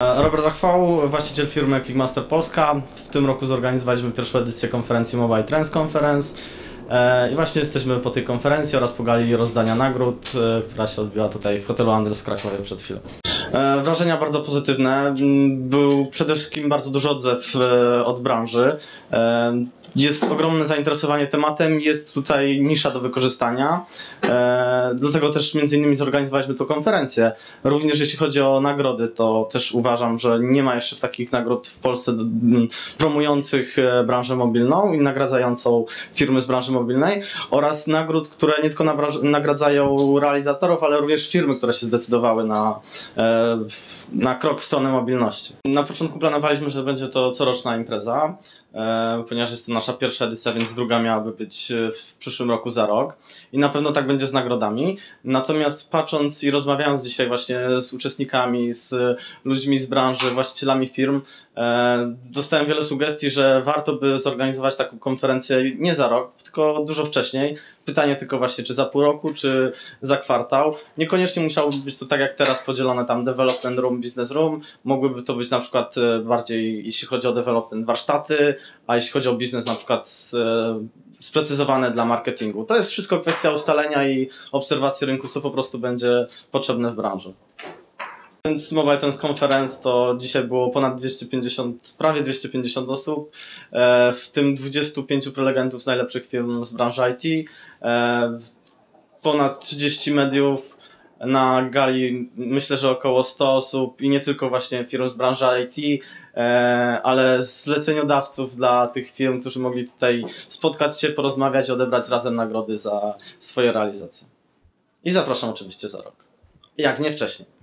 Robert Rachwał, właściciel firmy Clickmaster Polska. W tym roku zorganizowaliśmy pierwszą edycję konferencji Mobile Trends Conference. E, I właśnie jesteśmy po tej konferencji oraz po gali rozdania nagród, e, która się odbyła tutaj w hotelu Andres w Krakowie przed chwilą. E, Wrażenia bardzo pozytywne. Mm, Był przede wszystkim bardzo duży odzew e, od branży. Jest ogromne zainteresowanie tematem, jest tutaj nisza do wykorzystania. E, Dlatego też między innymi zorganizowaliśmy tę konferencję. Również jeśli chodzi o nagrody, to też uważam, że nie ma jeszcze takich nagród w Polsce promujących e, branżę mobilną i nagradzającą firmy z branży mobilnej oraz nagród, które nie tylko nagradzają realizatorów, ale również firmy, które się zdecydowały na, e, na krok w stronę mobilności. Na początku planowaliśmy, że będzie to coroczna impreza, e, ponieważ jest to nasza pierwsza edycja, więc druga miałaby być e, w przyszłym roku za rok i na pewno tak będzie z nagrodami. Natomiast patrząc i rozmawiając dzisiaj właśnie z uczestnikami, z ludźmi z branży, właścicielami firm, e, dostałem wiele sugestii, że warto by zorganizować taką konferencję nie za rok, tylko dużo wcześniej. Pytanie tylko właśnie, czy za pół roku, czy za kwartał. Niekoniecznie musiałoby być to tak jak teraz podzielone tam development room, business room. Mogłyby to być na przykład e, bardziej, jeśli chodzi o development, warsztaty, a jeśli chodzi o biznes, na przykład e, sprecyzowane dla marketingu. To jest wszystko kwestia ustalenia i obserwacji rynku, co po prostu będzie potrzebne w branży. Więc Mobile Trends Conference to dzisiaj było ponad 250, prawie 250 osób, e, w tym 25 prelegentów z najlepszych firm z branży IT, e, ponad 30 mediów, na gali myślę, że około 100 osób i nie tylko właśnie firm z branży IT, e, ale zleceniodawców dla tych firm, którzy mogli tutaj spotkać się, porozmawiać, odebrać razem nagrody za swoje realizacje. I zapraszam oczywiście za rok. Jak nie wcześniej.